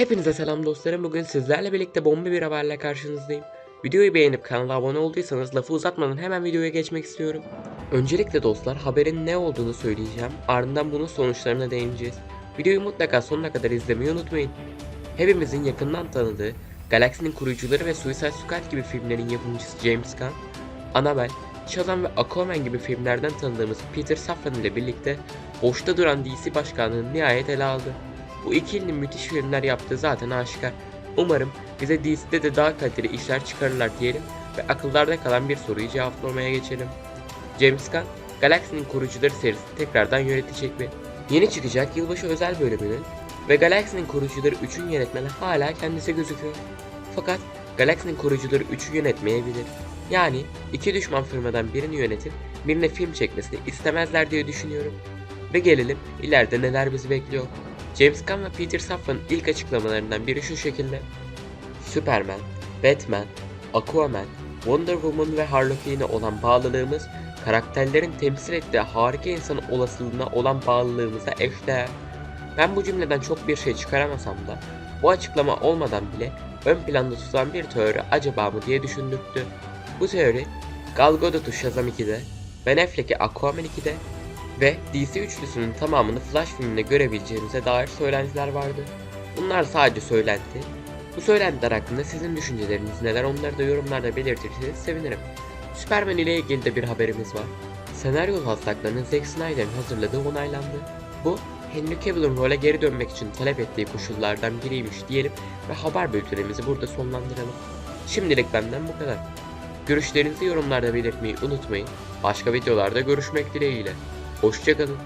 Hepinize selam dostlarım. Bugün sizlerle birlikte bomba bir haberle karşınızdayım. Videoyu beğenip kanala abone olduysanız lafı uzatmadan hemen videoya geçmek istiyorum. Öncelikle dostlar haberin ne olduğunu söyleyeceğim. Ardından bunun sonuçlarına değineceğiz. Videoyu mutlaka sonuna kadar izlemeyi unutmayın. Hepimizin yakından tanıdığı, Galaxy'nin kurucuları ve Suicide Squad gibi filmlerin yapımcısı James Gunn, Annabelle, Shazam ve Aquaman gibi filmlerden tanıdığımız Peter Safran ile birlikte boşta duran DC başkanlığını nihayet ele aldı. Bu ikilinin müthiş filmler yaptığı zaten aşikar. Umarım bize DC'de de daha kaliteli işler çıkarırlar diyelim ve akıllarda kalan bir soruyu cevaplamaya geçelim. James Gunn, Galaxy'nin kurucuları serisini tekrardan yönetecek mi? Yeni çıkacak yılbaşı özel bölümünün ve Galaxy'nin kurucuları 3'ün yönetmeni hala kendisi gözüküyor. Fakat Galaxy'nin kurucuları 3'ü yönetmeyebilir. Yani iki düşman firmadan birini yönetip birine film çekmesini istemezler diye düşünüyorum. Ve gelelim ileride neler bizi bekliyor. James Gunn ve Peter Safran'ın ilk açıklamalarından biri şu şekilde. Superman, Batman, Aquaman, Wonder Woman ve Harley Quinn'e olan bağlılığımız karakterlerin temsil ettiği harika insan olasılığına olan bağlılığımıza eşdeğer. Ben bu cümleden çok bir şey çıkaramasam da bu açıklama olmadan bile ön planda tutulan bir teori acaba mı diye düşündürttü. Bu teori Gal Gadot'u Shazam 2'de, Ben Affleck'i Aquaman 2'de ve DC üçlüsünün tamamını Flash filminde görebileceğimize dair söylentiler vardı. Bunlar sadece söylenti. Bu söylentiler hakkında sizin düşünceleriniz neler onları da yorumlarda belirtirseniz sevinirim. Superman ile ilgili de bir haberimiz var. Senaryo taslaklarının Zack Snyder'ın hazırladığı onaylandı. Bu, Henry Cavill'ın role geri dönmek için talep ettiği koşullardan biriymiş diyelim ve haber bültenimizi burada sonlandıralım. Şimdilik benden bu kadar. Görüşlerinizi yorumlarda belirtmeyi unutmayın. Başka videolarda görüşmek dileğiyle. Hoşçakalın.